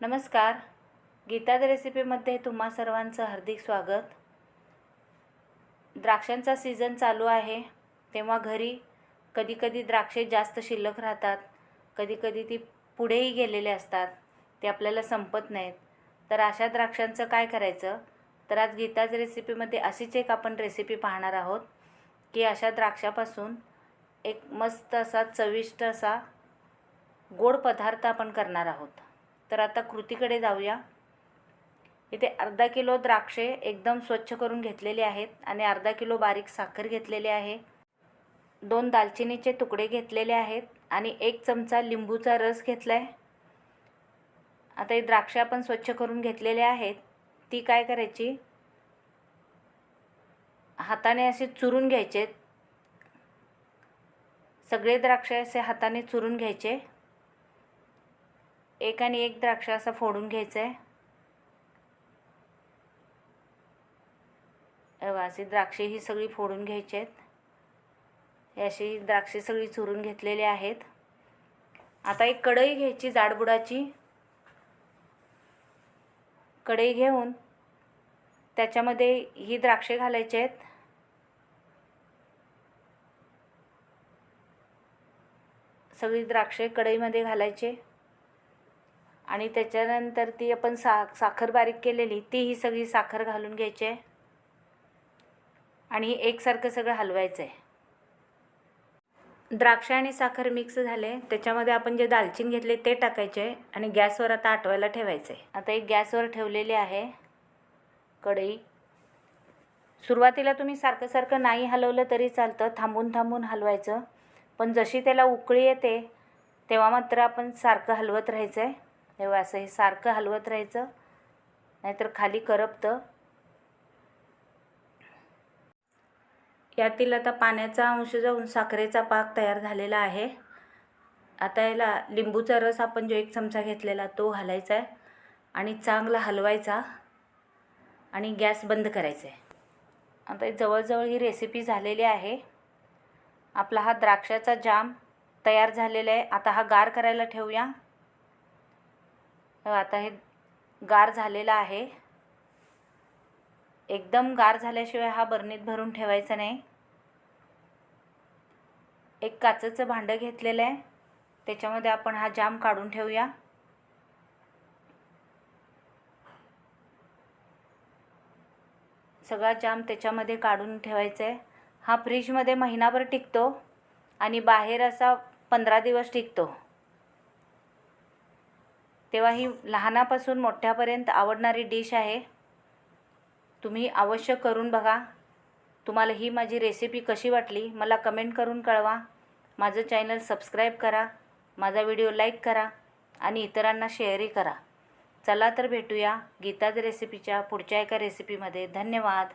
नमस्कार. गीताज रेसिपीमध्ये तुम्हा सर्वांचं हार्दिक स्वागत. द्राक्षांचा सीझन चालू आहे. तेव्हा घरी कधीकधी द्राक्षे जास्त शिल्लक राहतात. कधीकधी ती पुढेही गेलेले असतात. ते आपल्याला संपत नाहीत. तर अशा द्राक्षांचं काय करायचं? तर आज गीताज रेसिपीमध्ये अशीच एक आपण रेसिपी पाहणार आहोत की अशा द्राक्षापासून एक मस्त असा चविष्ट असा गोड पदार्थ आपण करणार आहोत. तर आता कृतीकडे जाऊया. इथे अर्धा किलो द्राक्षे एकदम स्वच्छ करून घेतलेले आहेत आणि अर्धा किलो बारीक साखर घेतलेली आहे. दोन दालचिनीचे तुकडे घेतलेले आहेत आणि एक चमचा लिंबूचा रस घेतला आहे आता ही द्राक्षे आपण स्वच्छ करून घेतलेले आहेत. ती काय करायची? हाताने असे चुरून घ्यायचे. सगळे द्राक्षे असे हाताने चुरून घ्यायचे. एक आणि एक द्राक्ष असा फोडून घ्यायचं आहे अशी द्राक्षे ही सगळी फोडून घ्यायची आहेत. अशी द्राक्षे सगळी चुरून घेतलेली आहेत. आता एक कढई घ्यायची जाडबुडाची. कढई घेऊन त्याच्यामध्ये ही द्राक्षे घालायचे आहेत. सगळी द्राक्षे कढईमध्ये घालायचे. आणि त्याच्यानंतर ती आपण सा साखर बारीक केलेली ती ही सगळी साखर घालून घ्यायची आहे. आणि एकसारखं सगळं हलवायचं आहे द्राक्ष आणि साखर मिक्स झाले त्याच्यामध्ये आपण जे दालचिन घेतले ते टाकायचे आणि गॅसवर आता आटवायला ठेवायचं आहे आता एक गॅसवर ठेवलेली आहे कढई. सुरुवातीला तुम्ही सारखं सारखं नाही हलवलं तरी चालतं थांबून थांबून हलवायचं. पण जशी त्याला उकळी येते तेव्हा मात्र आपण सारखं हलवत राहायचं आहे तेव्हा असं हे सारखं हलवत राहायचं. नाहीतर खाली करपतं. यातील आता पाण्याचा अंश जाऊन साखरेचा पाक तयार झालेला आहे. आता याला लिंबूचा रस आपण जो एक चमचा घेतलेला तो घालायचा आहे आणि चांगला हलवायचा आणि गॅस बंद करायचा आहे. आता जवळजवळ ही रेसिपी झालेली आहे. आपला हा द्राक्षाचा जाम तयार झालेला आहे. आता हा गार करायला ठेवूया. हो, आता हे गार झालेला आहे. एकदम गार झाल्याशिवाय हा बरणीत भरून ठेवायचा नाही. एक काचेचं भांडं घेतलेलं आहे. त्याच्यामध्ये आपण हा जाम काढून ठेवूया. सगळा जाम त्याच्यामध्ये काढून ठेवायचा आहे हा फ्रीजमध्ये महिनाभर टिकतो आणि बाहेर असा पंधरा दिवस टिकतो. तेव्हा ही लहानापासून मोठ्यापर्यंत आवडणारी डिश आहे. तुम्ही अवश्य करून बघा. तुम्हाला ही माझी रेसिपी कशी वाटली मला कमेंट करून कळवा. माझं चॅनल सबस्क्राईब करा. माझा व्हिडिओ लाईक करा आणि इतरांना शेअरही करा. चला तर भेटूया गीताज रेसिपीच्या पुढच्या एका रेसिपीमध्ये धन्यवाद.